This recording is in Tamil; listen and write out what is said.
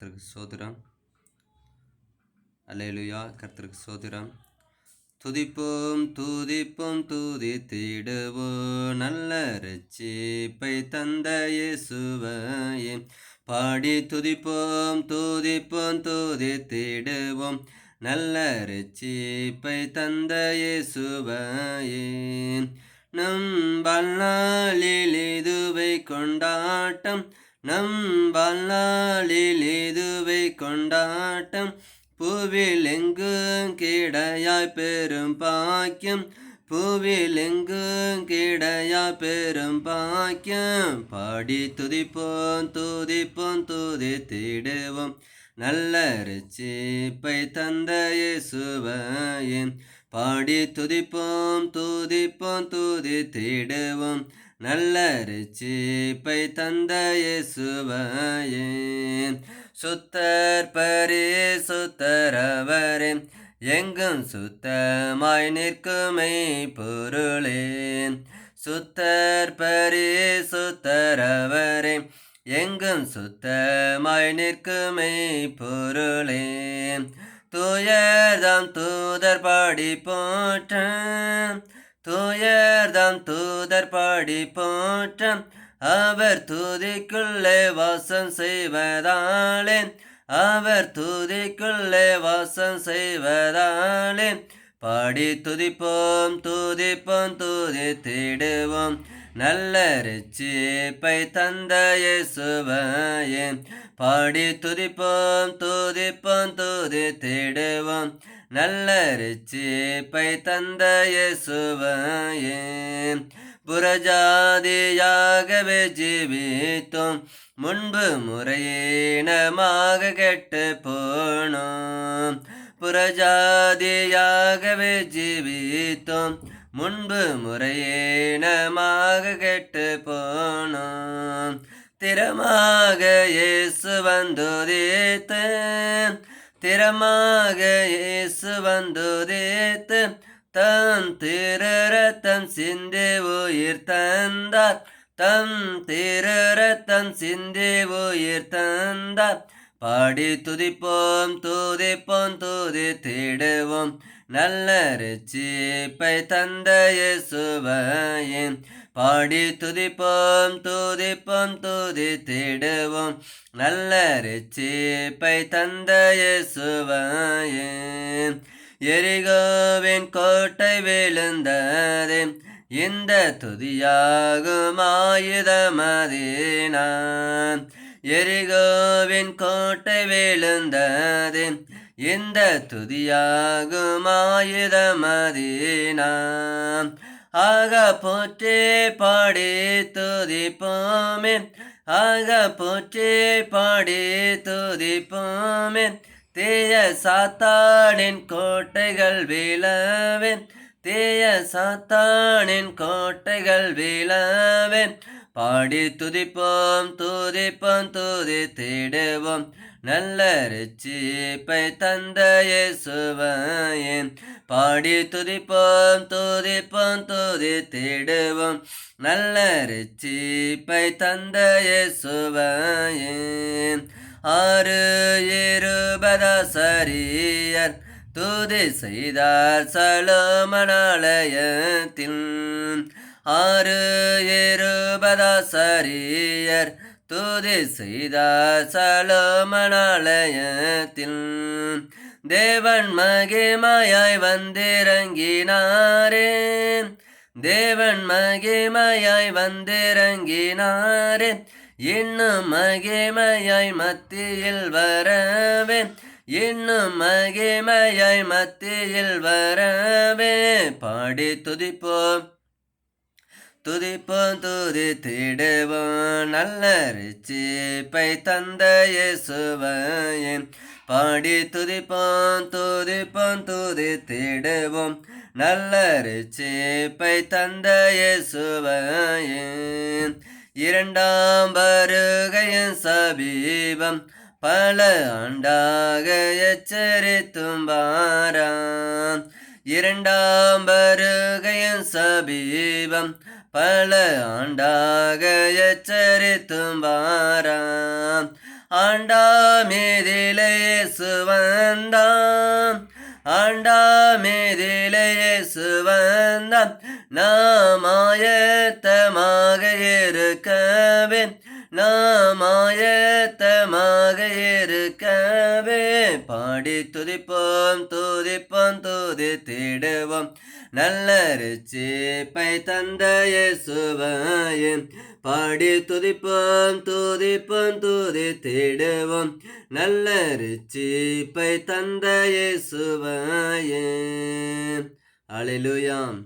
கர்த்தருக்கு சோதிரம். அலையலுயா கர்த்தருக்கு சோதிரம். துதிப்போம் துதிப்போம் துதித்திடுவோம். நல்ல ரட்சிப்பை தந்த இயேசுவையே பாடி துதிப்போம் துதிப்போம் துதித்திடுவோம். நல்ல ரட்சிப்பை தந்த இயேசுவையே நம் வல்லாலில் இதுவை கொண்டாட்டம். நம் வாழ்நாளில் இதுவை கொண்டாட்டம். பூவில் எங்கும் கிடையாய் பெரும் பாக்கியம். பூவில் எங்கும் கிடையாய் பெரும் பாக்கியம். பாடி துதிப்போம் துதிப்போம் துதித்திடுவோம் நல்ல ரிச்சிப்பை தந்தையே சுவையின் பாடி துதிப்போம் துதிப்போம் துதித்திடுவோம் நல்ல ரட்சிப்பை தந்த இயேசுவையே. சுத்தர் பரே சுத்தரவரே எங்கும் சுத்தமாய் நிற்குமை பொருளே சுத்தர் பரே சுத்தரவரே எங்கும் சுத்தமாய் நிற்குமை பொருளே தூயர்தாம் தூதர் பாடி போற்ற தூயர்தாம் தூதர் பாடி போற்ற அவர் தூதிக்குள்ளே வாசம் செய்வதாலே அவர் தூதிக்குள்ளே வாசம் செய்வதாலே. பாடி துதிப்போம் துதிப்போம் துதித்திடுவோம். நல்ல ரட்சிப்பை தந்த இயேசுவையே பாடி துதிப்போம் துதிப்போம் துதித்திடுவோம். நல்ல ரட்சிப்பை தந்தையே சுவையே புறஜாதியாகவே ஜீவித்தோம். முன்பு முறையீனமாக கெட்டு போனோம். புறஜாதியாகவே ஜீவித்தோம். முன்பு முறையீனமாக கெட்டு போனோம். திறமாக இயேசு வந்துதேத்து திறமாக இயேசு வந்துதேத்து தம் திருரத்தம் சிந்தி உயிர் தந்தார். தம் திருரத்தம் சிந்தி உயிர் தந்தார். பாடி துதிப்போம் துதிப்போம் துதித்திடுவோம் நல்ல ரட்சிப்பை தந்த சுவையின் பாடி துதிப்போம் துதிப்போம் துதித்திடுவோம். நல்ல ரட்சிப்பை தந்த சுவையின் எரிகோவின் கோட்டை விழுந்ததே இந்த துதியாகும் ஆயுதமதினான். எரிகோவின் கோட்டை விழுந்ததே இந்த துதியாகுமாயுதமதீனா ஆக போற்றே பாடி துதிப்போமே. ஆக போற்றே பாடி துதிப்போமே. தேய சாத்தானின் கோட்டைகள் விழவேன் தேய சாத்தானின் கோட்டைகள் விழவேன் பாடி துதிப்போம் துதிப்போம் துதி துதித்திடுவோம். நல்ல ரிச்சிப்பை தந்தையே இயேசுவையே பாடி துதிப்போம் துதிப்போம் துதி துதித்திடுவோம். நல்ல ரிச்சிப்பை தந்தையே இயேசுவையே ஆறு இருபதாசரியர் துதி செய்தார் சலோமனாலயத்தில் ஆறு இருபதாசரியர் துதி செய்தார் சலோமனாலயத்தில் தேவன் மகிமையாய் வந்திறங்கினாரே. தேவன் மகிமையாய் வந்திறங்கினாரே. இன்னும் மகிமையாய் மத்தியில் வரவே. இன்னும் மகிமையாய் மத்தியில் வரவே. பாடி துதிப்போம். துதிப்போம் துதி திடுவோம். நல்ல ரிச்சிப்பை தந்த இயேசுவையே பாடி துதிப்போம் துதிப்போம் துதி திடுவோம். நல்ல ரிச்சிப்பை தந்த இயேசுவையே இரண்டாம் வருகையின் சபீபம் பல ஆண்டாக எச்சரித்தும் வாராம். இரண்டாம் வருகையின் சபீபம் பல ஆண்டாக எச்சரித்தும் வாராம். ஆண்டாமேதிலே சுவந்தாம் ஆண்டாமேதிலே சுவந்தாம் நாமாயத்தமாக இருக்கவே நாமாயத்தமாக இருக்கவே. பாடி துதிப்போம் துதிப்போம் துதி நல்லரிச்சி பை தந்தையே தந்த பாடி துதிப்போம் துதிப்போம் துதி தேடுவோம் நல்ல ரிச்சிப்பை தந்த இயேசுவையே அலையிலுயாம்